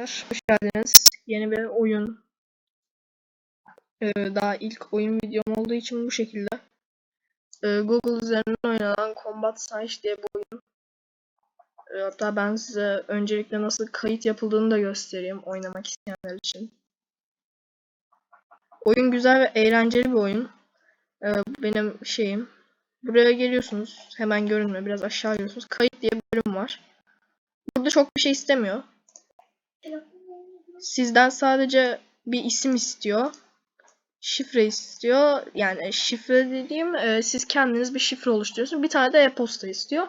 Hoş geldiniz. Yeni bir oyun. Ee, daha ilk oyun videom olduğu için bu şekilde. Ee, Google üzerinden oynanan Combat Science diye bir oyun. Ee, hatta ben size öncelikle nasıl kayıt yapıldığını da göstereyim oynamak isteyenler için. Oyun güzel ve eğlenceli bir oyun. Ee, benim şeyim. Buraya geliyorsunuz. Hemen görünme. Biraz aşağı geliyorsunuz. Kayıt diye bir bölüm var. Burada çok bir şey istemiyor. Sizden sadece bir isim istiyor. Şifre istiyor. Yani şifre dediğim e, siz kendiniz bir şifre oluşturuyorsunuz. Bir tane de e-posta istiyor.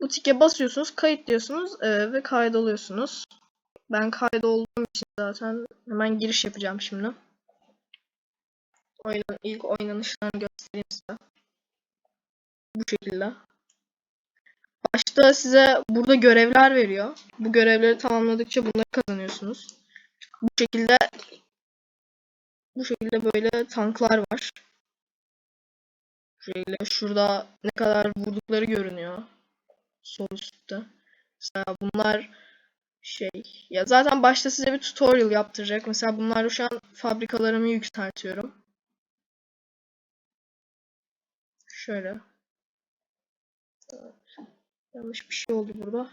Bu tike basıyorsunuz, kayıt diyorsunuz e, ve kaydoluyorsunuz. Ben kaydolduğum için zaten hemen giriş yapacağım şimdi. Oyunun ilk oynanışlarını göstereyim size. Bu şekilde. Başta size burada görevler veriyor. Bu görevleri tamamladıkça bunları kazanıyorsunuz. Bu şekilde bu şekilde böyle tanklar var. Şöyle şurada ne kadar vurdukları görünüyor. Sol üstte. Mesela bunlar şey ya zaten başta size bir tutorial yaptıracak. Mesela bunlar şu an fabrikalarımı yükseltiyorum. Şöyle. Yanlış bir şey oldu burada.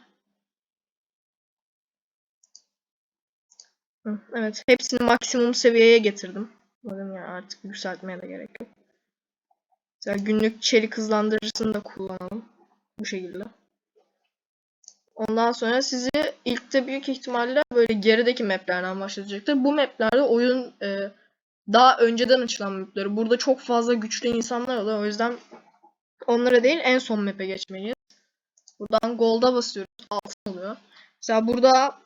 Evet, hepsini maksimum seviyeye getirdim. Bakın ya artık yükseltmeye de gerek yok. Mesela günlük çelik hızlandırıcısını da kullanalım. Bu şekilde. Ondan sonra sizi ilkte büyük ihtimalle böyle gerideki maplerden başlatacaktır. Bu maplerde oyun e, daha önceden açılan mapleri. Burada çok fazla güçlü insanlar oluyor. O yüzden onlara değil en son map'e geçmeliyiz. Buradan gold'a basıyoruz. Altın oluyor. Mesela burada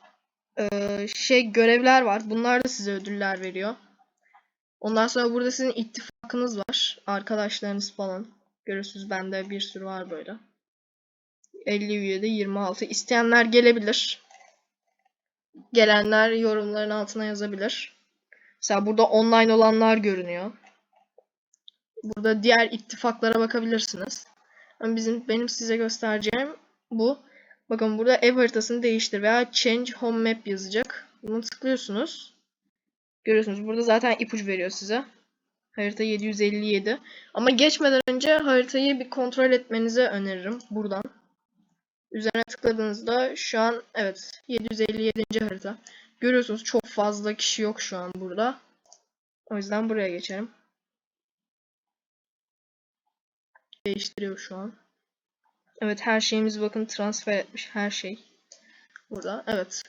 e, şey görevler var. Bunlar da size ödüller veriyor. Ondan sonra burada sizin ittifakınız var. Arkadaşlarınız falan. Görüyorsunuz bende bir sürü var böyle. 50 üyede 26. İsteyenler gelebilir. Gelenler yorumların altına yazabilir. Mesela burada online olanlar görünüyor. Burada diğer ittifaklara bakabilirsiniz. Ama bizim benim size göstereceğim bu. Bakın burada ev haritasını değiştir veya change home map yazacak. Bunu tıklıyorsunuz. Görüyorsunuz burada zaten ipucu veriyor size. Harita 757. Ama geçmeden önce haritayı bir kontrol etmenizi öneririm buradan. Üzerine tıkladığınızda şu an evet 757. harita. Görüyorsunuz çok fazla kişi yok şu an burada. O yüzden buraya geçelim. Değiştiriyor şu an. Evet her şeyimiz bakın transfer etmiş her şey. Burada evet.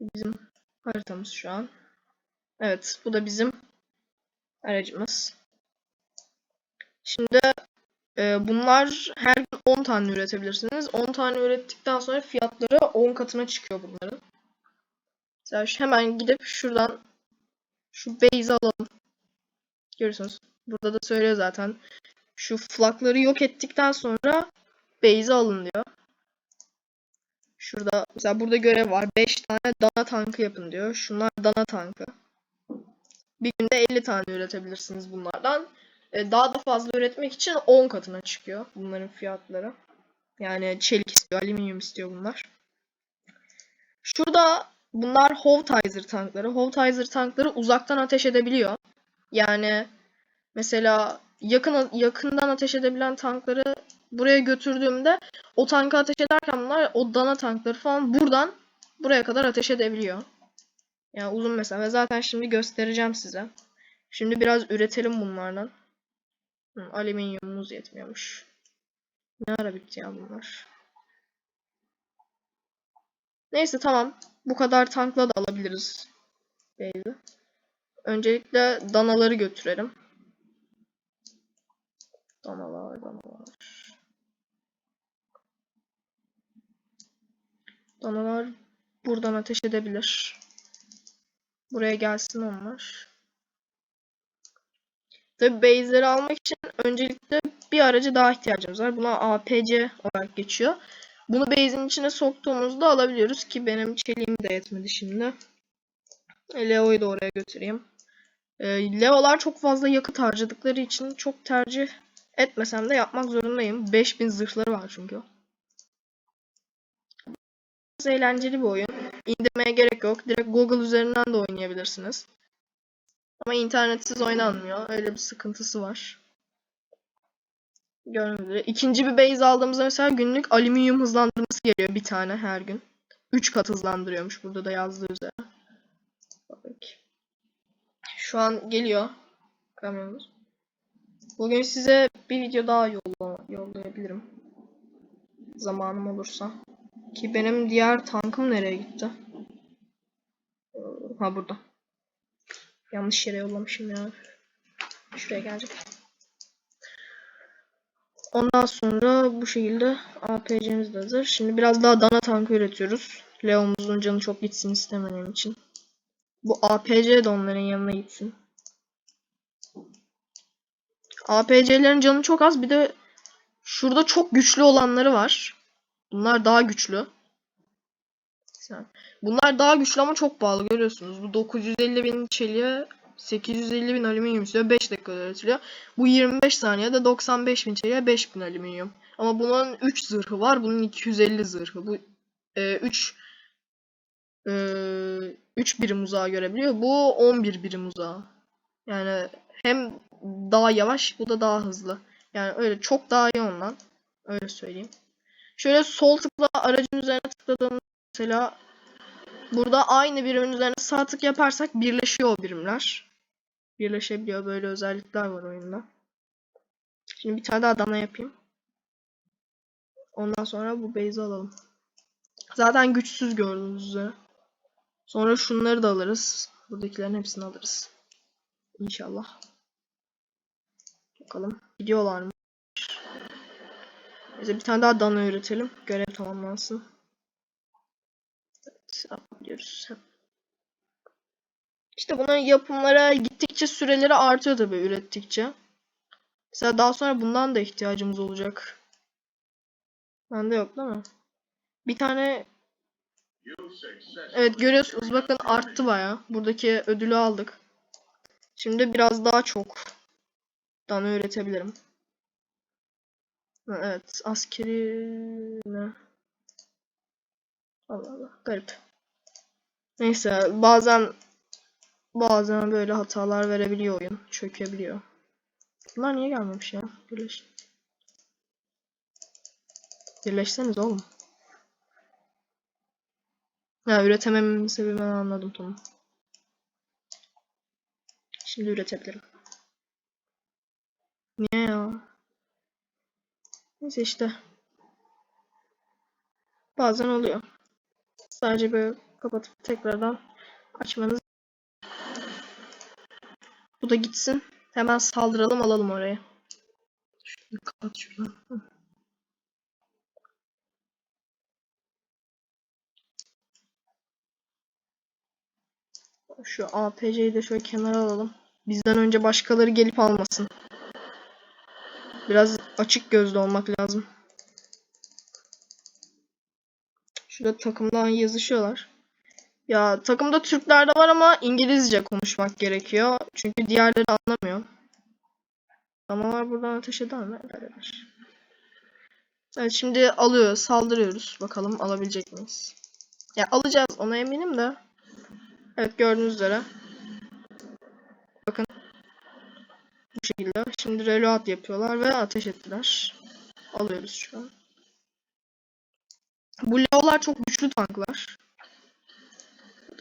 Bizim haritamız şu an. Evet bu da bizim aracımız. Şimdi e, bunlar her gün 10 tane üretebilirsiniz. 10 tane ürettikten sonra fiyatları 10 katına çıkıyor bunların. Mesela hemen gidip şuradan şu base alalım. Görüyorsunuz. Burada da söylüyor zaten. Şu flakları yok ettikten sonra base alın diyor. Şurada mesela burada görev var. 5 tane dana tankı yapın diyor. Şunlar dana tankı. Bir günde 50 tane üretebilirsiniz bunlardan. Ee, daha da fazla üretmek için 10 katına çıkıyor bunların fiyatları. Yani çelik istiyor, alüminyum istiyor bunlar. Şurada bunlar Howitzer tankları. Howitzer tankları uzaktan ateş edebiliyor. Yani mesela yakın yakından ateş edebilen tankları buraya götürdüğümde o tankı ateş ederken bunlar o dana tankları falan buradan buraya kadar ateş edebiliyor. Yani uzun mesafe. Zaten şimdi göstereceğim size. Şimdi biraz üretelim bunlardan. Hı, alüminyumumuz yetmiyormuş. Ne ara bitti ya bunlar. Neyse tamam. Bu kadar tankla da alabiliriz. Belli. Öncelikle danaları götürelim. Danalar, danalar. Danalar buradan ateş edebilir. Buraya gelsin onlar. Tabi base'leri almak için öncelikle bir aracı daha ihtiyacımız var. Buna APC olarak geçiyor. Bunu base'in içine soktuğumuzda alabiliyoruz ki benim çeliğim de yetmedi şimdi. Leo'yu da oraya götüreyim. Ee, Leo'lar çok fazla yakıt harcadıkları için çok tercih etmesem de yapmak zorundayım. 5000 zırhları var çünkü. Eğlenceli bir oyun. indirmeye gerek yok. Direkt Google üzerinden de oynayabilirsiniz. Ama internetsiz oynanmıyor. Öyle bir sıkıntısı var. Gördüğünüz. İkinci bir base aldığımızda mesela günlük alüminyum hızlandırması geliyor bir tane her gün. 3 kat hızlandırıyormuş burada da yazdığı üzere. Şu an geliyor kamyonumuz. Bugün size bir video daha yolla yollayabilirim. Zamanım olursa. Ki benim diğer tankım nereye gitti? Ha burada. Yanlış yere yollamışım ya. Şuraya gelecek. Ondan sonra bu şekilde APC'miz de hazır. Şimdi biraz daha dana tankı üretiyoruz. Leo'muzun canı çok gitsin istemediğim için. Bu APC de onların yanına gitsin. APC'lerin canı çok az. Bir de şurada çok güçlü olanları var. Bunlar daha güçlü. Bunlar daha güçlü ama çok pahalı görüyorsunuz. Bu 950 bin çeliğe 850 bin alüminyum istiyor. 5 dakikada üretiliyor. Bu 25 saniyede 95 bin çeliğe 5 bin alüminyum. Ama bunun 3 zırhı var. Bunun 250 zırhı. Bu 3 3 birim uzağa görebiliyor. Bu 11 birim uzağa. Yani hem daha yavaş bu da daha hızlı. Yani öyle çok daha iyi ondan. Öyle söyleyeyim. Şöyle sol tıkla aracın üzerine tıkladığımız mesela burada aynı birimin üzerine sağ tık yaparsak birleşiyor o birimler. Birleşebiliyor. Böyle özellikler var oyunda. Şimdi bir tane daha dana yapayım. Ondan sonra bu base'i alalım. Zaten güçsüz gördüğünüz üzere. Sonra şunları da alırız. Buradakilerin hepsini alırız. İnşallah. Bakalım. Gidiyorlar mı? Neyse bir tane daha dana üretelim. Görev tamamlansın. Evet. İşte bunların yapımlara gittikçe süreleri artıyor tabii ürettikçe. Mesela daha sonra bundan da ihtiyacımız olacak. Bende yok değil mi? Bir tane Evet görüyorsunuz bakın arttı baya. Buradaki ödülü aldık. Şimdi biraz daha çok dana üretebilirim. Ha, Evet askeri ne? Allah Allah garip. Neyse bazen bazen böyle hatalar verebiliyor oyun. Çökebiliyor. Bunlar niye gelmemiş ya? Birleş. Birleşseniz oğlum. Ha üretemememin sebebini anladım tamam. Şimdi üretebilirim. Niye ya? Neyse işte. Bazen oluyor. Sadece böyle kapatıp tekrardan açmanız. Bu da gitsin. Hemen saldıralım alalım oraya. Şunu kapat şuradan. Şu APC'yi de şöyle kenara alalım. Bizden önce başkaları gelip almasın. Biraz açık gözlü olmak lazım. Şurada takımdan yazışıyorlar. Ya takımda Türkler de var ama İngilizce konuşmak gerekiyor. Çünkü diğerleri anlamıyor. Danalar buradan ateş eder mi? Evet şimdi alıyor, saldırıyoruz. Bakalım alabilecek miyiz? Ya alacağız ona eminim de. Evet gördüğünüz üzere. Bakın. Bu şekilde. Şimdi reload yapıyorlar ve ateş ettiler. Alıyoruz şu an. Bu Leo'lar çok güçlü tanklar.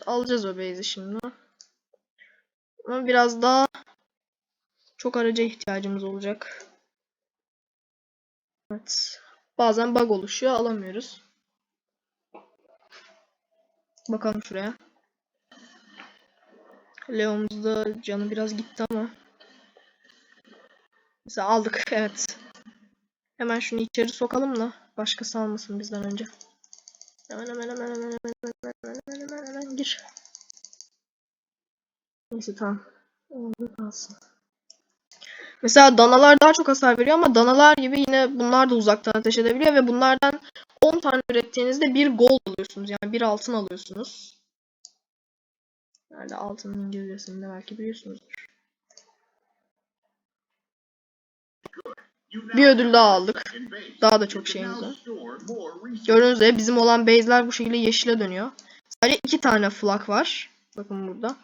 Alacağız o base'i şimdi. Ama biraz daha çok araca ihtiyacımız olacak. Evet. Bazen bug oluşuyor. Alamıyoruz. Bakalım şuraya. Leon'umuzda canı biraz gitti ama. Mesela aldık evet. Hemen şunu içeri sokalım da başkası almasın bizden önce. Hemen hemen hemen hemen hemen hemen hemen hemen, hemen, hemen gir. Neyse tamam. Oldu kalsın. Mesela danalar daha çok hasar veriyor ama danalar gibi yine bunlar da uzaktan ateş edebiliyor ve bunlardan 10 tane ürettiğinizde bir gold alıyorsunuz. Yani bir altın alıyorsunuz. Nerede altının İngilizcesinde belki biliyorsunuzdur. Bir ödül daha aldık. Daha da çok şeyimiz var. Gördüğünüz üzere bizim olan base'ler bu şekilde yeşile dönüyor. Sadece iki tane flak var. Bakın burada.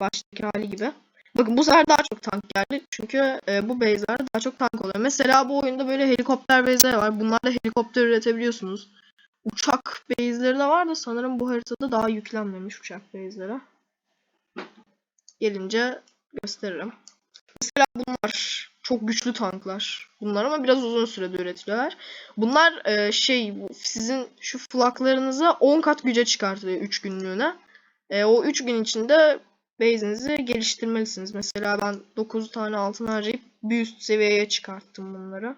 Baştaki hali gibi. Bakın bu sefer daha çok tank geldi. Çünkü e, bu base'ler daha çok tank oluyor. Mesela bu oyunda böyle helikopter base'ler var. Bunlarla helikopter üretebiliyorsunuz. Uçak base'leri de var da sanırım bu haritada daha yüklenmemiş uçak base'lere. Gelince gösteririm. Mesela bunlar çok güçlü tanklar. Bunlar ama biraz uzun sürede üretiliyorlar. Bunlar e, şey sizin şu flaklarınızı 10 kat güce çıkartıyor 3 günlüğüne. E, o 3 gün içinde base'inizi geliştirmelisiniz. Mesela ben 9 tane altın harcayıp bir üst seviyeye çıkarttım bunları.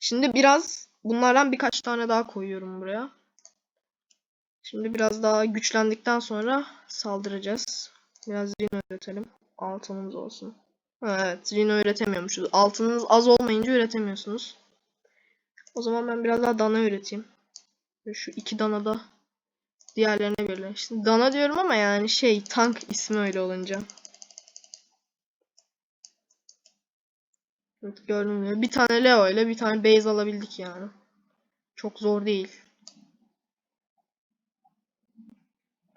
Şimdi biraz bunlardan birkaç tane daha koyuyorum buraya. Şimdi biraz daha güçlendikten sonra saldıracağız. Biraz Rhino üretelim. Altınımız olsun. Evet, Rhino üretemiyormuşuz. Altınınız az olmayınca üretemiyorsunuz. O zaman ben biraz daha dana üreteyim. Şu iki dana da diğerlerine birleşsin. Dana diyorum ama yani şey tank ismi öyle olunca. Evet gördüğünüz gibi bir tane Leo ile bir tane base alabildik yani. Çok zor değil.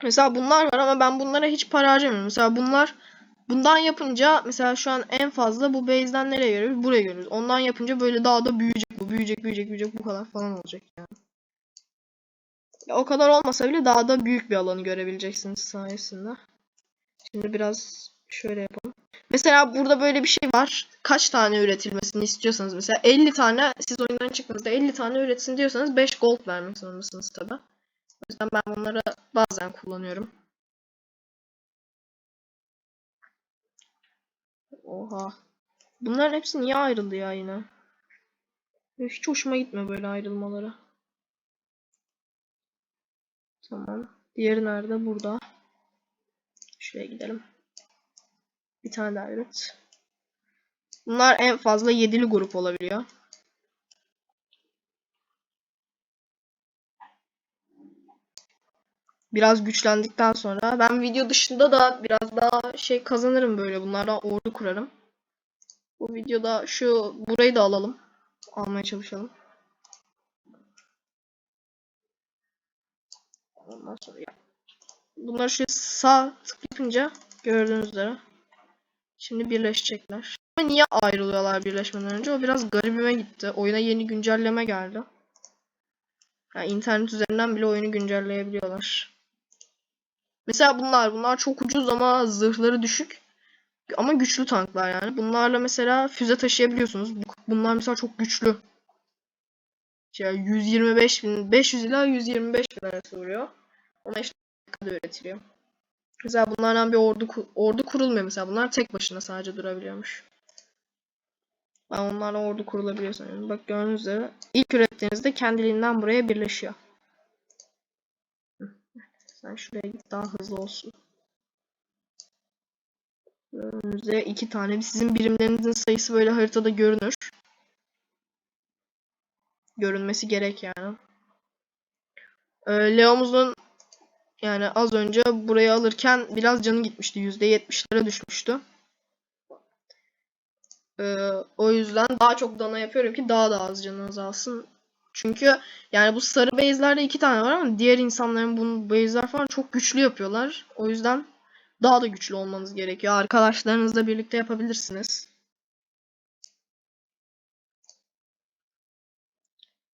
Mesela bunlar var ama ben bunlara hiç para harcamıyorum. Mesela bunlar bundan yapınca mesela şu an en fazla bu base'den nereye görüyoruz? Buraya görüyoruz. Ondan yapınca böyle daha da büyüyecek bu. Büyüyecek, büyüyecek, büyüyecek bu kadar falan olacak yani. Ya o kadar olmasa bile daha da büyük bir alanı görebileceksiniz sayesinde. Şimdi biraz şöyle yapalım. Mesela burada böyle bir şey var. Kaç tane üretilmesini istiyorsanız mesela 50 tane siz oyundan çıktığınızda 50 tane üretsin diyorsanız 5 gold vermek zorundasınız tabi. O yüzden ben bunları bazen kullanıyorum. Oha. Bunların hepsi niye ayrıldı ya yine? Hiç hoşuma gitme böyle ayrılmaları. Tamam. Diğeri nerede? Burada. Şuraya gidelim. Bir tane daha üret. Bunlar en fazla yedili grup olabiliyor. Biraz güçlendikten sonra ben video dışında da biraz daha şey kazanırım böyle bunlardan ordu kurarım. Bu videoda şu burayı da alalım. Almaya çalışalım. Ondan sonra ya. Bunları şöyle sağ tık yapınca gördüğünüz üzere şimdi birleşecekler. Ama niye ayrılıyorlar birleşmeden önce? O biraz garibime gitti. Oyuna yeni güncelleme geldi. Yani internet üzerinden bile oyunu güncelleyebiliyorlar. Mesela bunlar. Bunlar çok ucuz ama zırhları düşük. Ama güçlü tanklar yani. Bunlarla mesela füze taşıyabiliyorsunuz. Bu- Bunlar mesela çok güçlü. Ya 125 bin, 500 ila 125 bin arası vuruyor. Ama işte üretiliyor. Mesela bunlardan bir ordu ordu kurulmuyor mesela. Bunlar tek başına sadece durabiliyormuş. Ben onlarla ordu kurulabiliyor sanıyorum. Bak gördüğünüz üzere ilk ürettiğinizde kendiliğinden buraya birleşiyor. Sen şuraya git daha hızlı olsun. Üzere iki tane. Sizin birimlerinizin sayısı böyle haritada görünür. Görünmesi gerek yani. Ee, Leo'muzun yani az önce burayı alırken biraz canı gitmişti. %70'lere düşmüştü. Ee, o yüzden daha çok dana yapıyorum ki daha da az canı azalsın. Çünkü yani bu sarı base'lerde iki tane var ama diğer insanların bunu base'ler falan çok güçlü yapıyorlar. O yüzden daha da güçlü olmanız gerekiyor. Arkadaşlarınızla birlikte yapabilirsiniz.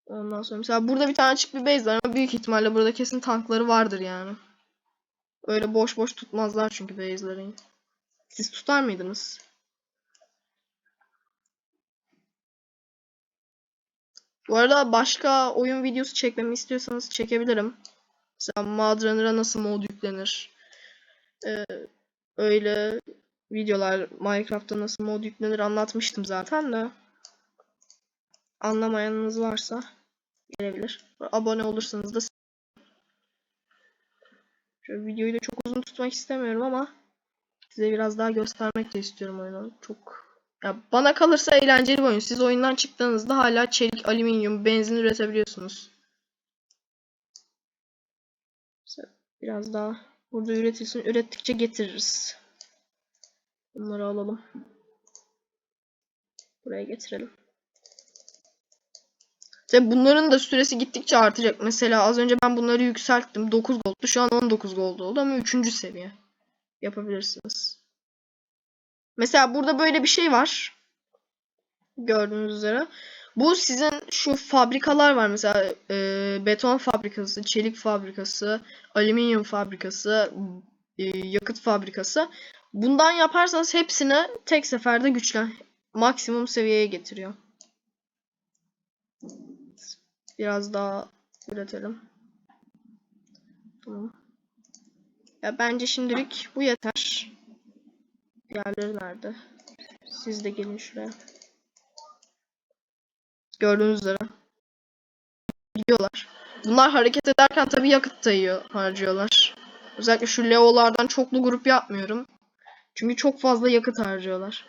Ondan sonra mesela burada bir tane açık bir base var ama büyük ihtimalle burada kesin tankları vardır yani. Öyle boş boş tutmazlar çünkü base'leri. Siz tutar mıydınız? Bu arada başka oyun videosu çekmemi istiyorsanız çekebilirim. Mesela Madrunner'a nasıl mod yüklenir? Ee, öyle videolar Minecraft'ta nasıl mod yüklenir anlatmıştım zaten de. Anlamayanınız varsa gelebilir. Abone olursanız da Şöyle videoyu da çok uzun tutmak istemiyorum ama size biraz daha göstermek de istiyorum oyunu. Çok ya bana kalırsa eğlenceli bir oyun. Siz oyundan çıktığınızda hala çelik, alüminyum, benzin üretebiliyorsunuz. Biraz daha burada üretilsin. Ürettikçe getiririz. Bunları alalım. Buraya getirelim. Tabi bunların da süresi gittikçe artacak. Mesela az önce ben bunları yükselttim. 9 gold'du. Şu an 19 gold oldu ama 3. seviye. Yapabilirsiniz. Mesela burada böyle bir şey var. Gördüğünüz üzere. Bu sizin şu fabrikalar var mesela e, beton fabrikası, çelik fabrikası, alüminyum fabrikası, e, yakıt fabrikası. Bundan yaparsanız hepsini tek seferde güçlen maksimum seviyeye getiriyor. Biraz daha üretelim. Tamam. Ya bence şimdilik bu yeter. Diğerleri nerede? Siz de gelin şuraya. Gördüğünüz üzere. Gidiyorlar. Bunlar hareket ederken tabii yakıt da yiyor, harcıyorlar. Özellikle şu Leo'lardan çoklu grup yapmıyorum. Çünkü çok fazla yakıt harcıyorlar.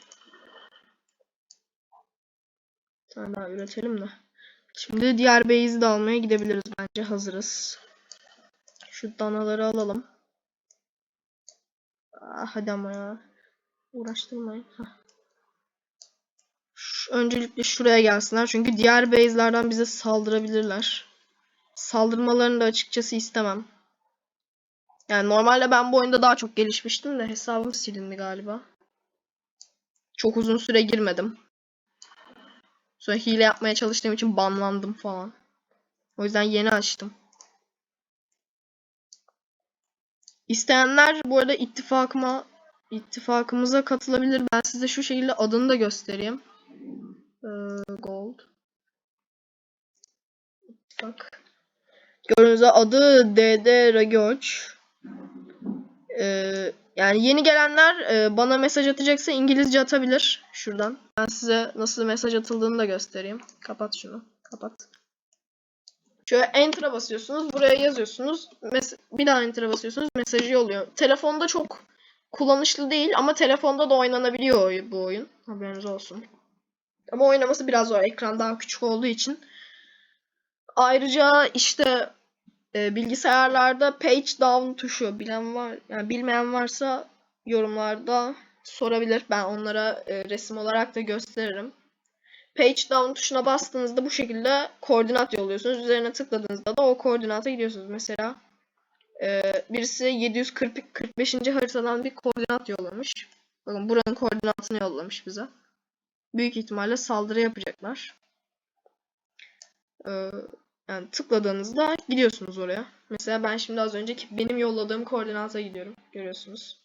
Bir tane daha üretelim de. Şimdi diğer base'i de almaya gidebiliriz bence. Hazırız. Şu danaları alalım. Ah, hadi ama ya. Uğraştırmayın. Heh. Öncelikle şuraya gelsinler. Çünkü diğer base'lerden bize saldırabilirler. Saldırmalarını da açıkçası istemem. Yani normalde ben bu oyunda daha çok gelişmiştim de hesabım silindi galiba. Çok uzun süre girmedim. Sonra hile yapmaya çalıştığım için banlandım falan. O yüzden yeni açtım. İsteyenler bu arada ittifakıma ittifakımıza katılabilir. Ben size şu şekilde adını da göstereyim. Ee, gold. Bak. Gördüğünüz adı DD Ragoç. Ee, yani yeni gelenler e, bana mesaj atacaksa İngilizce atabilir şuradan. Ben size nasıl mesaj atıldığını da göstereyim. Kapat şunu. Kapat. Şöyle enter'a basıyorsunuz. Buraya yazıyorsunuz. Mes- bir daha enter'a basıyorsunuz. Mesajı yolluyor. Telefonda çok kullanışlı değil ama telefonda da oynanabiliyor oy- bu oyun. Haberiniz olsun. Ama oynaması biraz zor. Ekran daha küçük olduğu için. Ayrıca işte e, bilgisayarlarda page down tuşu bilen var yani bilmeyen varsa yorumlarda sorabilir. Ben onlara e, resim olarak da gösteririm. Page down tuşuna bastığınızda bu şekilde koordinat yolluyorsunuz. Üzerine tıkladığınızda da o koordinata gidiyorsunuz. Mesela e, birisi 745. haritadan bir koordinat yollamış. Bakın buranın koordinatını yollamış bize. Büyük ihtimalle saldırı yapacaklar. Ee, yani tıkladığınızda gidiyorsunuz oraya. Mesela ben şimdi az önceki benim yolladığım koordinata gidiyorum. Görüyorsunuz.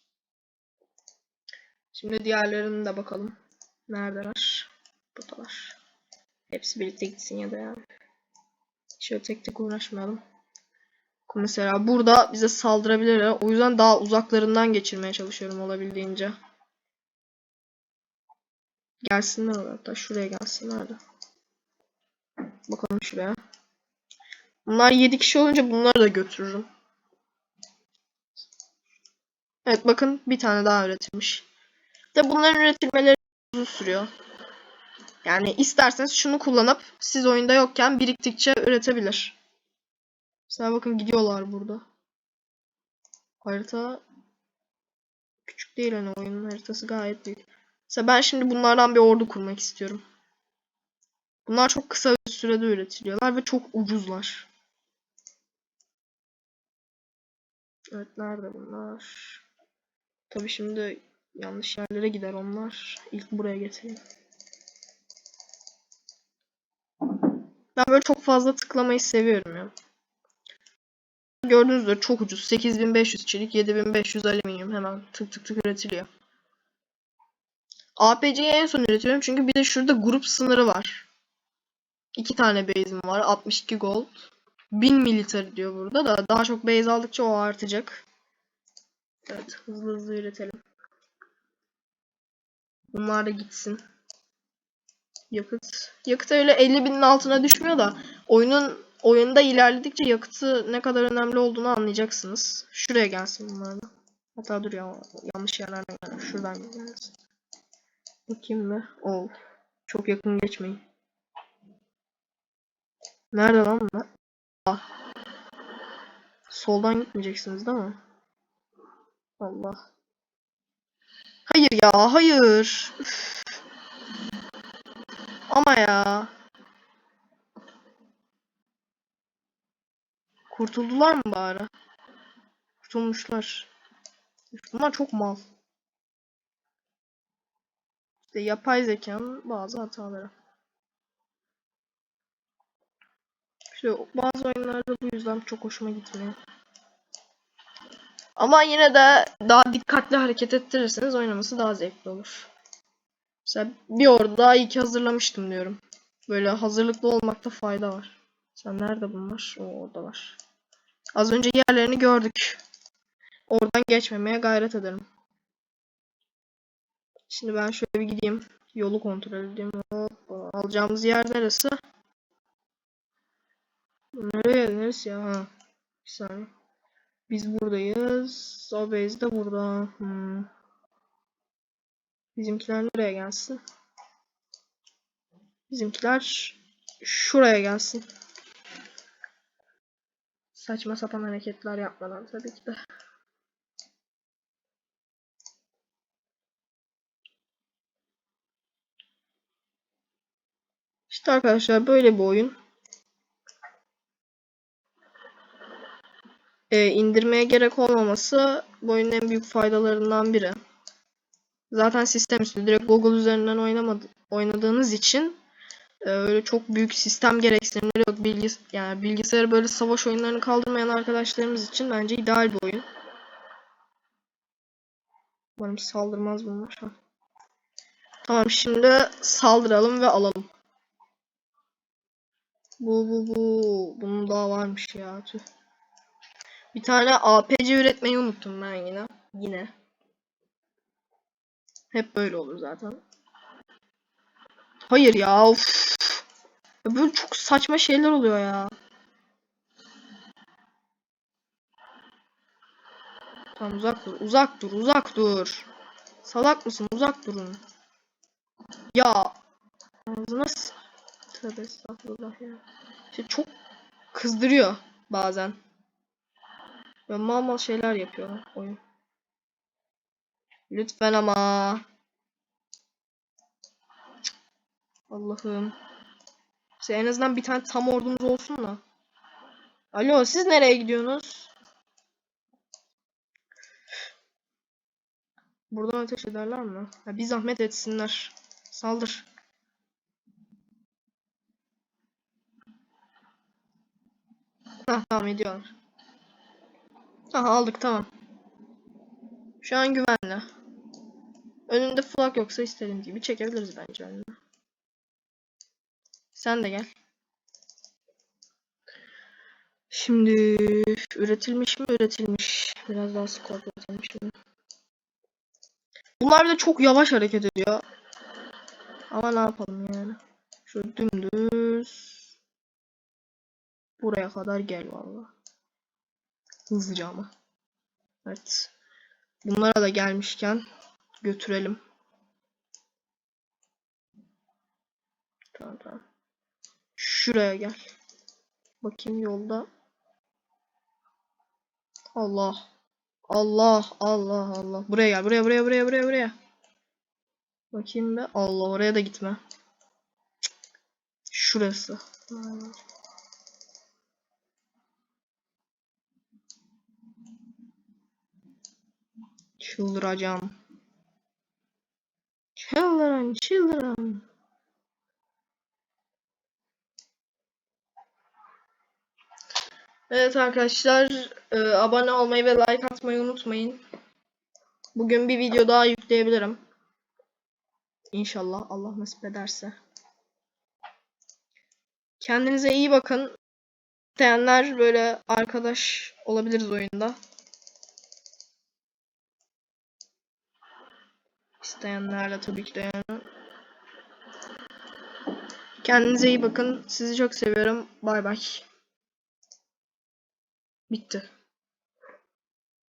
Şimdi diğerlerine de bakalım. Neredeler? Buradalar. Hepsi birlikte gitsin ya da yani. Şöyle tek tek uğraşmayalım. Mesela burada bize saldırabilirler. O yüzden daha uzaklarından geçirmeye çalışıyorum olabildiğince. Gelsinler. Hatta şuraya gelsinler de. Bakalım şuraya. Bunlar 7 kişi olunca bunları da götürürüm. Evet bakın bir tane daha üretilmiş. De bunların üretilmeleri uzun sürüyor. Yani isterseniz şunu kullanıp siz oyunda yokken biriktikçe üretebilir. Mesela bakın gidiyorlar burada. Harita küçük değil hani oyunun haritası gayet büyük. Mesela ben şimdi bunlardan bir ordu kurmak istiyorum. Bunlar çok kısa bir sürede üretiliyorlar ve çok ucuzlar. Evet nerede bunlar? Tabi şimdi yanlış yerlere gider onlar. İlk buraya getireyim. Ben böyle çok fazla tıklamayı seviyorum ya. Gördüğünüz üzere çok ucuz. 8500 çelik, 7500 alüminyum hemen tık tık tık üretiliyor. APC'yi en son üretiyorum çünkü bir de şurada grup sınırı var. İki tane base'im var. 62 gold. 1000 military diyor burada da. Daha çok base aldıkça o artacak. Evet hızlı hızlı üretelim. Bunlar da gitsin. Yakıt. Yakıt öyle 50 binin altına düşmüyor da oyunun oyunda ilerledikçe yakıtı ne kadar önemli olduğunu anlayacaksınız. Şuraya gelsin bunlar da. Hatta dur ya yanlış yerlerden geldim. Şuradan gelsin. Bakayım mı? Oh. Çok yakın geçmeyin. Nerede lan bunlar? Ah. Soldan gitmeyeceksiniz değil mi? Allah. Hayır ya, hayır. Üf. Ama ya. Kurtuldular mı bari? Kurtulmuşlar. Bunlar çok mal. İşte yapay zekanın bazı hataları. İşte bazı oyunlarda bu yüzden çok hoşuma gitmiyor. Ama yine de daha dikkatli hareket ettirirseniz oynaması daha zevkli olur. Mesela bir orada daha iyi ki hazırlamıştım diyorum. Böyle hazırlıklı olmakta fayda var. Sen nerede bunlar? O oradalar. Az önce yerlerini gördük. Oradan geçmemeye gayret ederim. Şimdi ben şöyle bir gideyim. Yolu kontrol edeyim. Hoppa. Alacağımız yer neresi? Nereye? Neresi ya? Ha. Bir saniye. Biz buradayız. O base de burada. Hmm. Bizimkiler nereye gelsin? Bizimkiler şuraya gelsin. Saçma sapan hareketler yapmadan tabii ki de. İşte arkadaşlar böyle bir oyun. Ee, indirmeye gerek olmaması bu oyunun en büyük faydalarından biri. Zaten sistem üstü direkt Google üzerinden oynamadı, oynadığınız için öyle çok büyük sistem gereksinimleri yok. Bilgis yani bilgisayarı böyle savaş oyunlarını kaldırmayan arkadaşlarımız için bence ideal bir oyun. Umarım saldırmaz bunlar. Tamam şimdi saldıralım ve alalım. Bu bu bu. Bunun daha varmış ya. Tüh. Bir tane APC üretmeyi unuttum ben yine. Yine. Hep böyle olur zaten. Hayır ya. Of. Ya Böyle çok saçma şeyler oluyor ya. Tamam uzak dur. Uzak dur. Uzak dur. Salak mısın? Uzak durun. Ya. Ağzına Tövbe estağfurullah ya. İşte çok kızdırıyor bazen. Ve mal mal şeyler yapıyor oyun. Lütfen ama. Allah'ım. İşte en azından bir tane tam ordumuz olsun da. Alo siz nereye gidiyorsunuz? Buradan ateş ederler mi? Ha, bir zahmet etsinler. Saldır. Hah tamam ediyorlar. Aha aldık tamam. Şu an güvenli. Önünde flag yoksa istediğim gibi çekebiliriz bence önüne. Sen de gel. Şimdi üretilmiş mi? Üretilmiş. Biraz daha skor üretilmiş mi? Bunlar bir de çok yavaş hareket ediyor. Ama ne yapalım yani. Şöyle dümdüz. Buraya kadar gel valla. Hızlıca ama. Evet. Bunlara da gelmişken götürelim. Tamam tamam. Şuraya gel. Bakayım yolda. Allah. Allah Allah Allah. Buraya gel. Buraya buraya buraya buraya buraya. Bakayım be. Allah oraya da gitme. Şurası. Çıldıracağım. Çıldıran çıldıran. Evet arkadaşlar, e, abone olmayı ve like atmayı unutmayın. Bugün bir video daha yükleyebilirim. İnşallah Allah nasip ederse. Kendinize iyi bakın. İsteyenler böyle arkadaş olabiliriz oyunda. İsteyenlerle tabii ki de yani. Kendinize iyi bakın. Sizi çok seviyorum. Bay bay. Bitti.